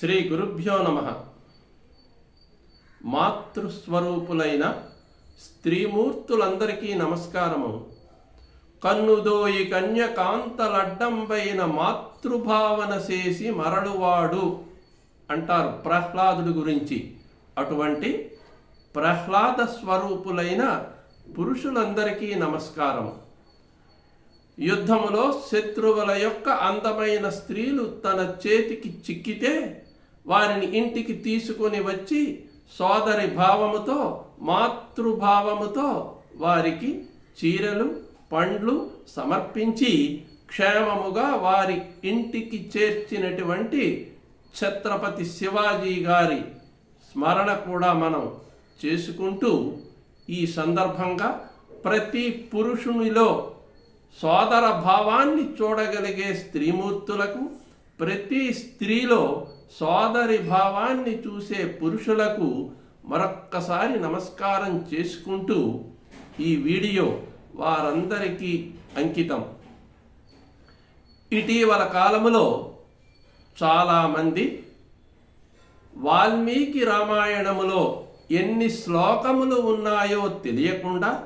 శ్రీ గురుభ్యో నమ. మాతృస్వరూపులైన స్త్రీమూర్తులందరికీ నమస్కారము. కన్నుదోయి కన్యకాంతలడ్డంబైన మాతృభావన చేసి మరలువాడు అంటారు ప్రహ్లాదుడి గురించి. అటువంటి ప్రహ్లాద స్వరూపులైన పురుషులందరికీ నమస్కారం యుద్ధములో శత్రువుల యొక్క అందమైన స్త్రీలు తన చేతికి చిక్కితే వారిని ఇంటికి తీసుకొని వచ్చి సోదరి భావముతో మాతృభావముతో వారికి చీరలు పండ్లు సమర్పించి క్షేమముగా వారి ఇంటికి చేర్చినటువంటి ఛత్రపతి శివాజీ గారి స్మరణ కూడా మనం చేసుకుంటూ ఈ సందర్భంగా ప్రతి పురుషునిలో సోదర భావాన్ని చూడగలిగే స్త్రీమూర్తులకు ప్రతి స్త్రీలో సోదరి భావాన్ని చూసే పురుషులకు మరొక్కసారి నమస్కారం చేసుకుంటూ ఈ వీడియో వారందరికీ అంకితం. ఇటీవల కాలములో చాలామంది వాల్మీకి రామాయణములో ఎన్ని శ్లోకములు ఉన్నాయో తెలియకుండా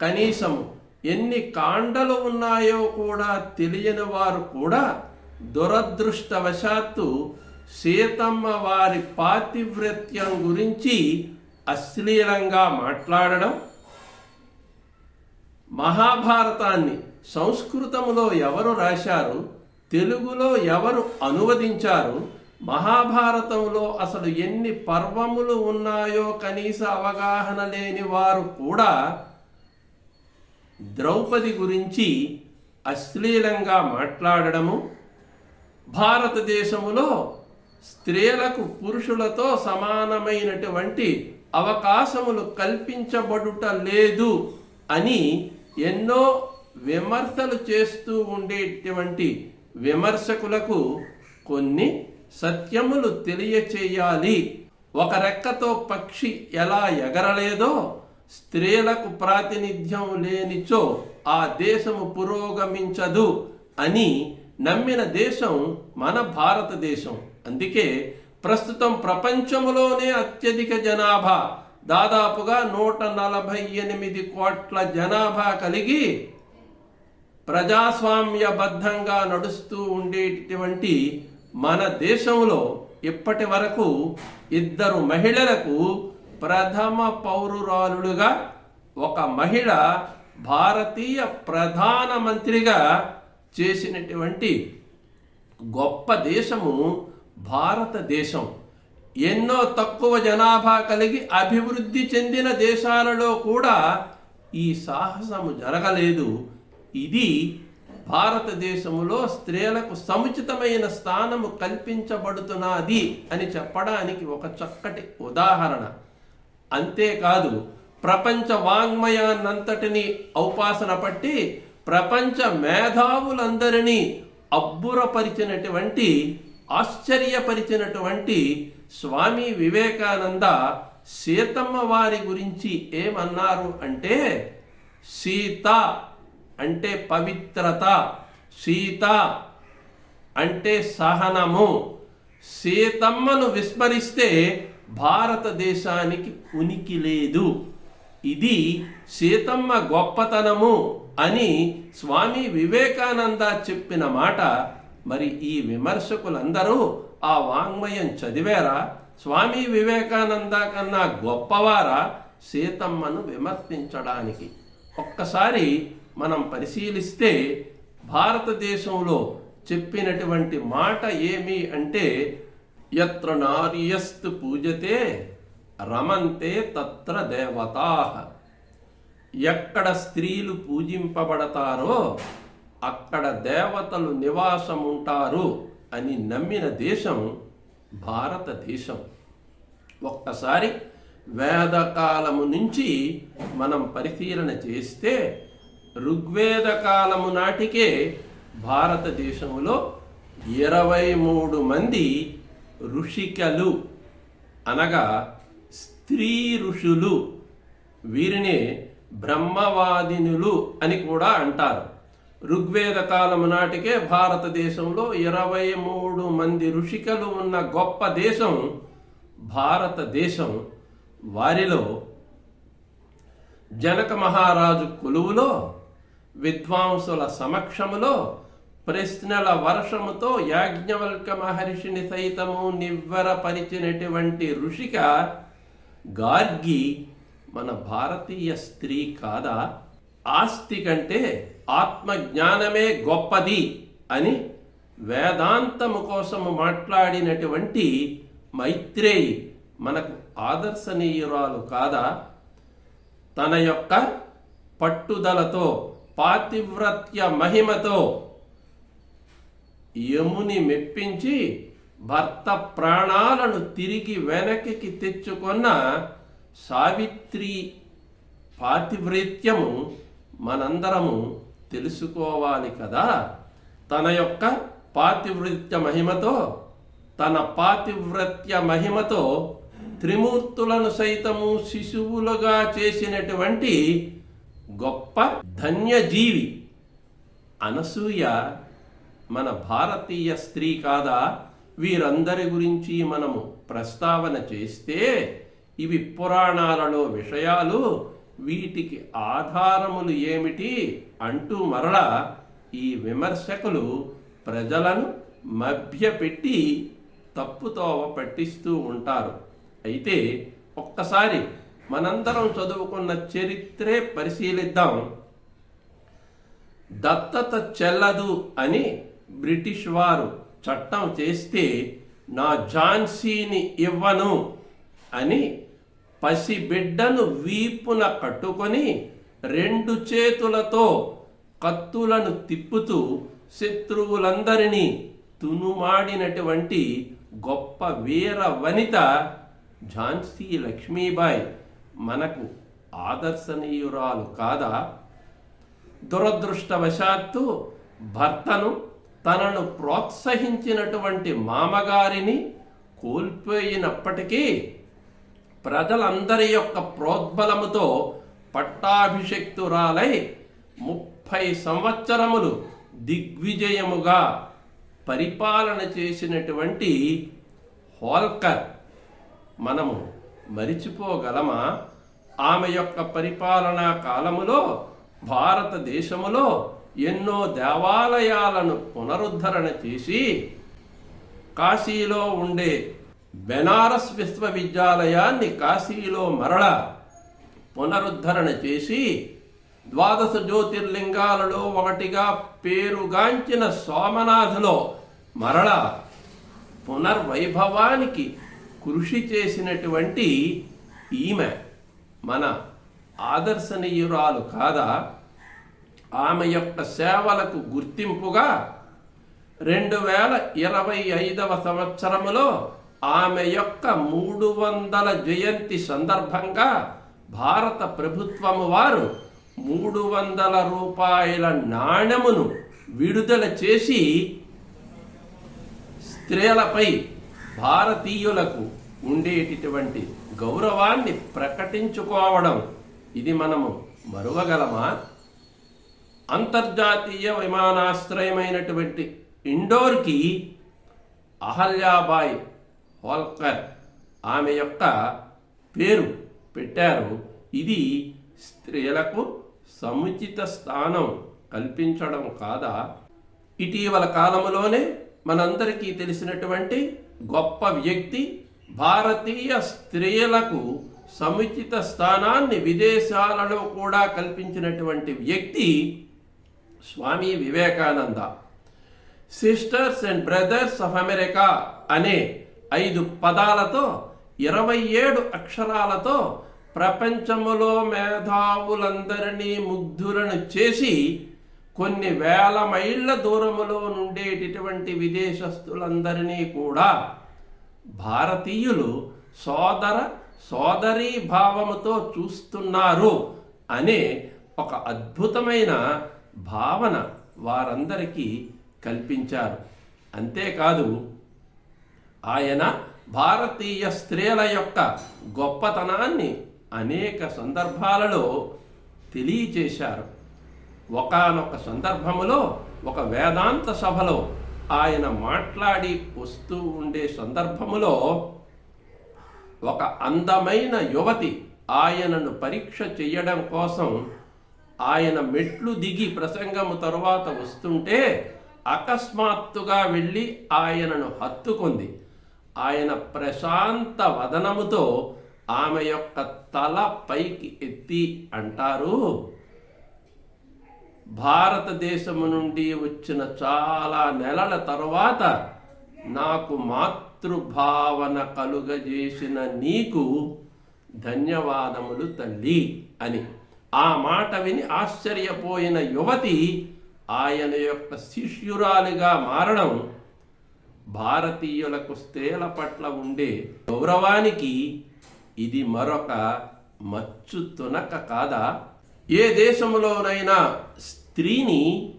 కనీసం ఎన్ని కాండలు ఉన్నాయో కూడా తెలియని వారు కూడా దురదృష్టవశాత్తు సీతమ్మ వారి పాతివ్రత్యం గురించి అశ్లీలంగా మాట్లాడడం మహాభారతాన్ని సంస్కృతములో ఎవరు రాశారు తెలుగులో ఎవరు అనువదించారు మహాభారతంలో అసలు ఎన్ని పర్వములు ఉన్నాయో కనీస అవగాహన లేని వారు కూడా ద్రౌపది గురించి అశ్లీలంగా మాట్లాడడము భారతదేశములో స్త్రీలకు పురుషులతో సమానమైనటువంటి అవకాశములు కల్పించబడుట లేదు అని ఎన్నో విమర్శలు చేస్తూ ఉండేటువంటి విమర్శకులకు కొన్ని సత్యములు తెలియచేయాలి. ఒక రెక్కతో పక్షి ఎలా ఎగరలేదో స్త్రీలకు ప్రాతినిధ్యం లేనిచో ఆ దేశము పురోగమించదు అని నమ్మిన దేశం మన భారతదేశం. అందుకే ప్రస్తుతం ప్రపంచంలోనే అత్యధిక జనాభా దాదాపుగా నూట నలభై ఎనిమిది కోట్ల జనాభా కలిగి ప్రజాస్వామ్యబద్ధంగా నడుస్తూ ఉండేటువంటి మన దేశంలో ఇప్పటి వరకు ఇద్దరు మహిళలకు ప్రథమ పౌరురాలుగా ఒక మహిళ భారతీయ ప్రధానమంత్రిగా చేసినటువంటి గొప్ప దేశము భారతదేశం ఎన్నో తక్కువ జనాభా కలిగి అభివృద్ధి చెందిన దేశాలలో కూడా ఈ సాహసము జరగలేదు. ఇది భారతదేశంలో స్త్రీలకు సముచితమైన స్థానము కల్పించబడుతున్నది అని చెప్పడానికి ఒక చక్కటి ఉదాహరణ. అంతేకాదు ప్రపంచ వాంగ్మయాన్నంతటిని ఔపాసన పట్టి ప్రపంచ మేధావులందరినీ అబ్బురపరిచినటువంటి ఆశ్చర్యపరిచినటువంటి స్వామి వివేకానంద సీతమ్మ వారి గురించి ఏమన్నారు అంటే సీత అంటే పవిత్రత సీత అంటే సహనము. సీతమ్మను విస్మరిస్తే భారతదేశానికి ఉనికి లేదు. ఇది సీతమ్మ గొప్పతనము అని స్వామి వివేకానంద చెప్పిన మాట మరి ఈ విమర్శకులందరూ ఆ వాంగ్మయం చదివారా? స్వామి వివేకానంద కన్నా గొప్పవారా? సీతమ్మను విమర్శించడానికి. ఒక్కసారి మనం పరిశీలిస్తే భారతదేశంలో చెప్పినటువంటి మాట ఏమి అంటే ఎత్ర నార్యస్తు పూజతే రమంతే తత్ర దేవతా. ఎక్కడ స్త్రీలు పూజింపబడతారో అక్కడ దేవతలు నివాసం ఉంటారు అని నమ్మిన దేశం భారతదేశం. ఒక్కసారి వేదకాలము నుంచి మనం పరిశీలన చేస్తే ఋగ్వేద కాలము నాటికే భారతదేశంలో ఇరవై మూడు మంది ఋషికలు అనగా స్త్రీ ఋషులు వీరినే బ్రహ్మవాదినులు అని కూడా అంటారు. ఋగ్వేద కాలము నాటికే భారతదేశంలో ఇరవై మూడు మంది ఋషికలు ఉన్న గొప్ప దేశం భారతదేశం. వారిలో జనక మహారాజు కొలువులో విద్వాంసుల సమక్షములో ప్రశ్నల వర్షముతో యాజ్ఞవల్క మహర్షిని సైతము నివ్వరపరిచినటువంటి ఋషిక గార్గి మన భారతీయ స్త్రీ కాదా? ఆస్తి కంటే ఆత్మజ్ఞానమే గొప్పది అని వేదాంతము కోసము మాట్లాడినటువంటి మైత్రేయి మనకు ఆదర్శనీయురాలు కాదా? తన యొక్క పట్టుదలతో పాతివ్రత్య మహిమతో యముని మెప్పించి భర్త ప్రాణాలను తిరిగి వెనక్కి తెచ్చుకున్న సావిత్రి పాతివ్రత్యము మనందరము తెలుసుకోవాలి కదా. తన యొక్క పాతివృత్య మహిమతో తన పాతివ్రత్య మహిమతో త్రిమూర్తులను సైతము శిశువులుగా చేసినటువంటి గొప్ప ధన్యజీవి అనసూయ మన భారతీయ స్త్రీ కాదా? వీరందరి గురించి మనము ప్రస్తావన చేస్తే ఇవి పురాణాలలో విషయాలు వీటికి ఆధారములు ఏమిటి అంటూ మరల ఈ విమర్శకులు ప్రజలను మభ్యపెట్టి తప్పుతోవ పట్టిస్తూ ఉంటారు. అయితే ఒక్కసారి మనందరం చదువుకున్న చరిత్రే పరిశీలిద్దాం. దత్తత చెల్లదు అని బ్రిటిష్ వారు చట్టం చేస్తే నా ఝాన్సీని ఇవ్వను అని పసి బిడ్డను వీపున కట్టుకొని రెండు చేతులతో కత్తులను తిప్పుతూ శత్రువులందరినీ తునుమాడినటువంటి గొప్ప వీర వనిత ఝాన్సీ లక్ష్మీబాయి మనకు ఆదర్శనీయురాలు కాదా? దురదృష్టవశాత్తు భర్తను తనను ప్రోత్సహించినటువంటి మామగారిని కోల్పోయినప్పటికీ ప్రజలందరి యొక్క ప్రోద్బలముతో పట్టాభిషక్తురాలై ముప్పై సంవత్సరములు దిగ్విజయముగా పరిపాలన చేసినటువంటి హోల్కర్. మనము మరిచిపోగలమా? ఆమె యొక్క పరిపాలనా కాలములో భారతదేశములో ఎన్నో దేవాలయాలను పునరుద్ధరణ చేసి కాశీలో ఉండే బెనారస్ విశ్వవిద్యాలయాన్ని కాశీలో మరల పునరుద్ధరణ చేసి ద్వాదశ జ్యోతిర్లింగాలలో ఒకటిగా పేరుగాంచిన సోమనాథ్లో మరల పునర్వైభవానికి కృషి చేసినటువంటి ఈమె మన ఆదర్శనీయురాలు కాదా? ఆమె యొక్క సేవలకు గుర్తింపుగా రెండు వేల ఇరవై ఐదవ సంవత్సరములో ఆమె యొక్క మూడు వందల జయంతి సందర్భంగా భారత ప్రభుత్వము వారు మూడు వందల రూపాయల నాణెమును విడుదల చేసి స్త్రీలపై భారతీయులకు ఉండేటటువంటి గౌరవాన్ని ప్రకటించుకోవడం ఇది మనము మరువగలమా? అంతర్జాతీయ విమానాశ్రయమైనటువంటి ఇండోర్కి అహల్యాబాయ్ హోల్కర్ ఆమె యొక్క పేరు పెట్టారు. ఇది స్త్రీలకు సముచిత స్థానం కల్పించడం కాదా? ఇటీవల కాలంలోనే మనందరికీ తెలిసినటువంటి గొప్ప వ్యక్తి భారతీయ స్త్రీలకు సముచిత స్థానాన్ని విదేశాలలో కూడా కల్పించినటువంటి వ్యక్తి Swami Vivekananda. Sisters and brothers of America అనే ఐదు పదాలతో ఇరవై ఏడు అక్షరాలతో ప్రపంచములో మేధావులందరినీ ముగ్ధులను చేసి కొన్ని వేల మైళ్ళ దూరములో నుండేటటువంటి విదేశస్తులందరినీ కూడా భారతీయులు సోదర సోదరీ భావముతో చూస్తున్నారు అనే ఒక అద్భుతమైన భావన వారందరికీ కల్పించారు. అంతేకాదు ఆయన భారతీయ స్త్రీల యొక్క గొప్పతనాన్ని అనేక సందర్భాలలో తెలియచేశారు. ఒకానొక సందర్భములో ఒక వేదాంత సభలో ఆయన మాట్లాడి వస్తూ ఉండే సందర్భములో ఒక అందమైన యువతి ఆయనను పరీక్ష చేయడం కోసం ఆయన మెట్లు దిగి ప్రసంగము తరువాత వస్తుంటే అకస్మాత్తుగా వెళ్ళి ఆయనను హత్తుకుంది. ఆయన ప్రశాంత వదనముతో ఆమె యొక్క తల పైకి ఎత్తి అంటారు భారతదేశము నుండి వచ్చిన చాలా నెలల తరువాత నాకు మాతృభావన కలుగజేసిన నీకు ధన్యవాదములు తల్లి అని. ఆ మాట విని ఆశ్చర్యపోయిన యువతి ఆయన యొక్క శిష్యురాలిగా మారడం భారతీయులకు స్త్రీల పట్ల ఉండే గౌరవానికి ఇది మరొక మచ్చు తునక కాదా? ఏ దేశంలోనైనా స్త్రీని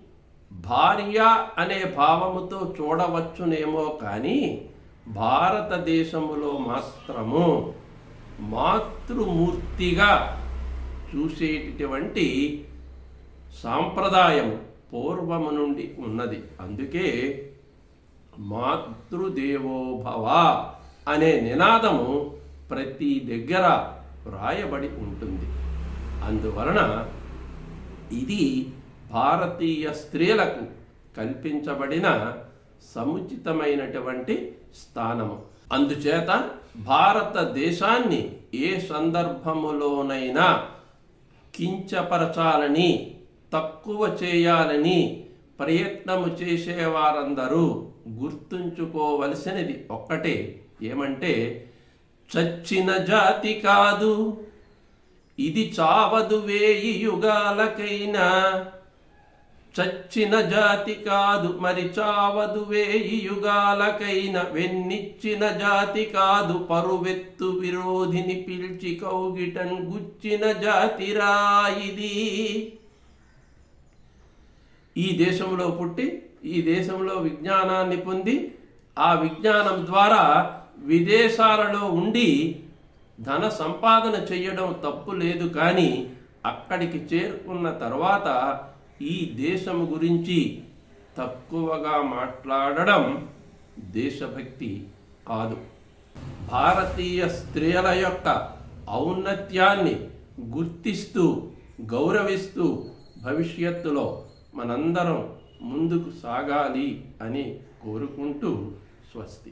భార్య అనే భావముతో చూడవచ్చునేమో కానీ భారతదేశములో మాత్రము మాతృమూర్తిగా చూసేటటువంటి సాంప్రదాయం పూర్వము నుండి ఉన్నది. అందుకే మాతృదేవోభవ అనే నినాదము ప్రతి దగ్గర వ్రాయబడి ఉంటుంది. అందువలన ఇది భారతీయ స్త్రీలకు కల్పించబడిన సముచితమైనటువంటి స్థానము. అందుచేత భారతదేశాన్ని ఏ సందర్భములోనైనా కించపరచాలని తక్కువ చేయాలని ప్రయత్నము చేసేవారందరూ గుర్తుంచుకోవలసినది ఒక్కటే ఏమంటే చచ్చిన జాతి కాదు ఇది చావదు వేయి యుగాలకైనా. చచ్చిన జాతి కాదు మరి చావదు వేయి యుగాలకైన. వెన్నిచ్చిన జాతి కాదు పరువెత్తు విరోధిని పిలిచి కౌగిటన్ గుచ్చిన జాతిరా ఇది. ఈ దేశంలో పుట్టి ఈ దేశంలో విజ్ఞానాన్ని పొంది ఆ విజ్ఞానం ద్వారా విదేశాలలో ఉండి ధన సంపాదన చేయడం తప్పు లేదు. కానీ అక్కడికి చేరుకున్న తర్వాత ఈ దేశం గురించి తక్కువగా మాట్లాడడం దేశభక్తి కాదు. భారతీయ స్త్రీల యొక్క ఔన్నత్యాన్ని గుర్తిస్తూ గౌరవిస్తూ భవిష్యత్తులో మనందరం ముందుకు సాగాలి అని కోరుకుంటూ స్వస్తి.